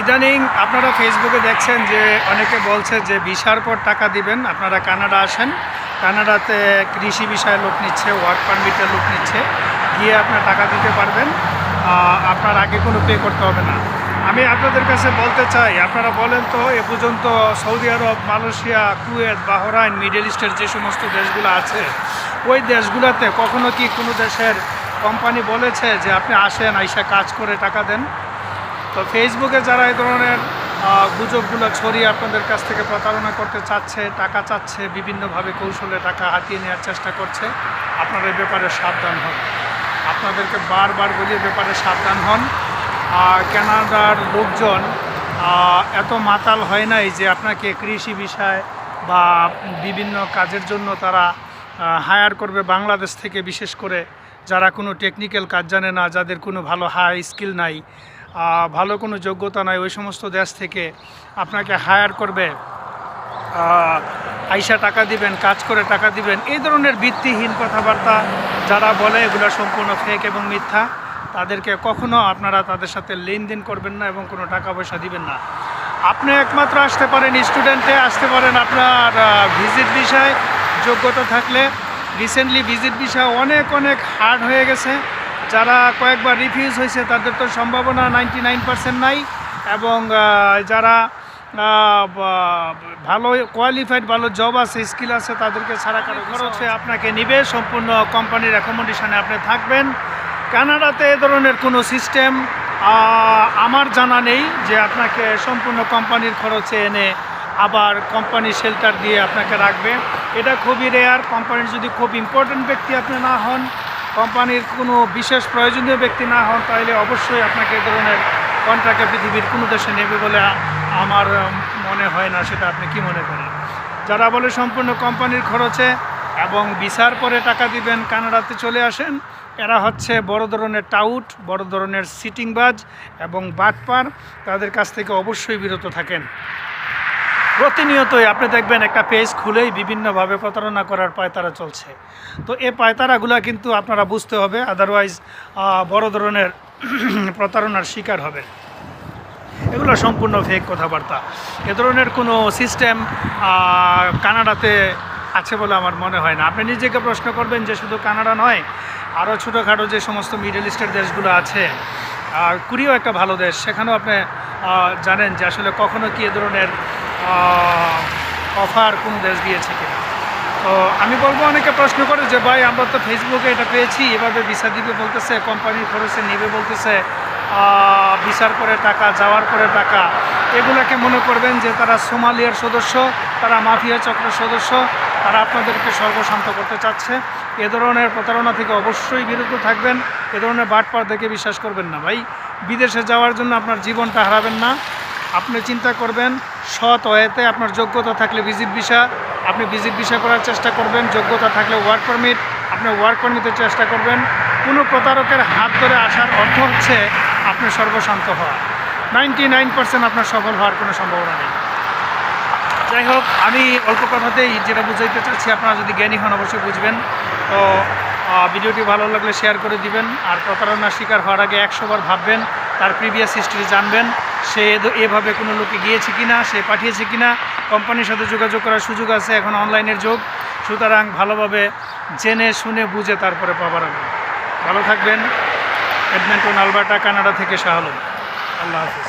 ইদানিং আপনারা ফেসবুকে দেখছেন যে অনেকে বলছে যে ভিসার পর টাকা দিবেন, আপনারা কানাডা আসেন। কানাডাতে কৃষি বিষয়ে লোক নিচ্ছে ওয়ার্ক পারমিটের লোক নিচ্ছে, গিয়ে আপনার টাকা দিতে পারবেন। আপনার আগে কোনো পে করতে হবে না। আমি আপনাদের কাছে বলতে চাই, আপনারা বলেন তো এ পর্যন্ত Saudi Arab, Malaysia, Kuwait, Bahrain, middle ইস্টের যে সমস্ত দেশগুলো আছে, ওই দেশগুলোতে কখনো কি কোনো দেশের কোম্পানি বলেছে যে আপনি আসেন, আইসা কাজ করে টাকা দেন? তো ফেসবুকে যারা এই ধরনের গুজবগুলো ছড়িয়ে আপনাদের কাছ থেকে প্রতারণা করতে চাচ্ছে, টাকা চাচ্ছে, বিভিন্নভাবে কৌশলে টাকা হাতিয়ে নেওয়ার চেষ্টা করছে, আপনারা এই ব্যাপারে সাবধান হন। আপনাদেরকে বারবার বলি ব্যাপারে সাবধান হন। আর কানাডার লোকজন এত মাতাল হয় নাই যে আপনাকে কৃষি বিষয় বা বিভিন্ন কাজের জন্য তারা হায়ার করবে বাংলাদেশ থেকে, বিশেষ করে যারা কোনো টেকনিক্যাল কাজ জানে না, যাদের কোনো ভালো হাই স্কিল নাই। ভালো কোনো যোগ্যতা নাই, ওই সমস্ত দেশ থেকে আপনাকে হায়ার করবে। আইসা টাকা দিবেন, কাজ করে টাকা দিবেন, এই ধরনের ভিত্তিহীন কথাবার্তা যারা বলে, এগুলো সম্পূর্ণ ফেক এবং মিথ্যা, তাদেরকে কখনো আপনারা তাদের সাথে লেনদেন করবেন না এবং কোনো টাকা পয়সা দিবেন না। আপনি একমাত্র আসতে পারেন স্টুডেন্টে আসতে পারেন আপনার ভিজিট বিষয়। যোগ্যতা থাকলে রিসেন্টলি ভিজিট বিষয় অনেক অনেক হার্ড হয়ে গেছে। যারা কয়েকবার রিফিউজ হয়েছে, তাদের তো সম্ভাবনা নাইনটি নাইন পার্সেন্ট নাই এবং যারা ভালো কোয়ালিফাইড ভালো জব আছে স্কিল আছে, তাদেরকে ছাড়া কারও খরচে আপনাকে নিবে। সম্পূর্ণ কোম্পানির অ্যাকোমোডেশনে আপনি থাকবেন। কানাডাতে এ ধরনের কোনো সিস্টেম আমার জানা নেই যে আপনাকে সম্পূর্ণ কোম্পানির খরচে এনে আবার কোম্পানি শেল্টার দিয়ে আপনাকে রাখবে। এটা খুবই রেয়ার কোম্পানির যদি খুব ইম্পর্টেন্ট ব্যক্তি আপনি না হন কোম্পানির কোনো বিশেষ প্রয়োজনীয় ব্যক্তি না হন, তাহলে অবশ্যই আপনাকে এ ধরনের কন্ট্রাক্টে পৃথিবীর কোনো দেশে নেবে বলে আমার মনে হয় না, সেটা আপনি কি মনে করেন? যারা বলে সম্পূর্ণ কোম্পানির খরচে এবং বিচার পরে টাকা দিবেন কানাডাতে চলে আসেন, এরা হচ্ছে বড় ধরনের টাউট, বড় ধরনের সিটিংবাজ এবং বাটপার, তাদের কাছ থেকে অবশ্যই বিরত থাকেন। প্রতিনিয়তই আপনি দেখবেন একটা পেজ খুলেই বিভিন্নভাবে প্রতারণা করার পায়তারা চলছে। তো এই পায়তারাগুলো কিন্তু আপনারা বুঝতে হবে আদারওয়াইজ বড় ধরনের প্রতারণার শিকার হবে এগুলো সম্পূর্ণ ফেক কথাবার্তা। এ ধরনের কোনো সিস্টেম কানাডাতে আছে বলে আমার মনে হয় না। আপনি নিজেকে প্রশ্ন করবেন যে শুধু কানাডা নয়, আরও ছোটোখাটো যে সমস্ত মিডল ইস্টের দেশগুলো আছে, আর কুরিও একটা ভালো দেশ। সেখানেও আপনি জানেন যে আসলে কখনো কি এ ধরনের অফার কোন দেশ দিয়েছে কিনা। তো আমি বলব, অনেকে প্রশ্ন করে যে, ভাই, আমরা তো ফেসবুকে এটা পেয়েছি, এভাবে ভিসা দিবে বলতেছে কোম্পানির খরচে নেবে বলতেছে ভিসার পরে টাকা, যাওয়ার পরে টাকা। এগুলোকে মনে করবেন যে, তারা সোমালিয়ার সদস্য, তারা মাফিয়া চক্রের সদস্য, তারা আপনাদেরকে সর্বশান্ত করতে চাচ্ছে। এ ধরনের প্রতারণা থেকে অবশ্যই বিরত থাকবেন, এ ধরনের বাটপার দেখে বিশ্বাস করবেন না, ভাই। বিদেশে যাওয়ার জন্য আপনার জীবনটা হারাবেন না। আপনি চিন্তা করবেন সৎ ওয়েতে আপনার যোগ্যতা থাকলে ভিজিট ভিসা, আপনি ভিজিট ভিসা করার চেষ্টা করবেন, যোগ্যতা থাকলে ওয়ার্ক পারমিট আপনি ওয়ার্ক পারমিটের চেষ্টা করবেন। কোনো প্রতারকের হাত ধরে আসার অর্থ হচ্ছে আপনি সর্বশান্ত হওয়া। নাইনটি নাইন পার্সেন্ট আপনার সফল হওয়ার কোনো সম্ভাবনা নেই। যাই হোক, আমি অল্প কথাতেই যেটা বুঝাইতে চাচ্ছি, আপনারা যদি জ্ঞানী হন অবশ্যই বুঝবেন। তো ভিডিওটি ভালো লাগলে শেয়ার করে দিবেন। আর প্রতারণার শিকার হওয়ার আগে একশোবার ভাববেন, তার প্রিভিয়াস হিস্ট্রি জানবেন। সে এভাবে কোনো লোকে গিয়েছে কিনা, সে পাঠিয়েছে কিনা, কোম্পানির সাথে যোগাযোগ করার সুযোগ আছে এখন অনলাইনের যোগ। সুতরাং ভালোভাবে জেনে, শুনে, বুঝে তারপরে পাবার হবে ভালো থাকবেন। এডমেন্টন আলবার্টা কানাডা থেকে শাহলম। আল্লাহ হাফিজ।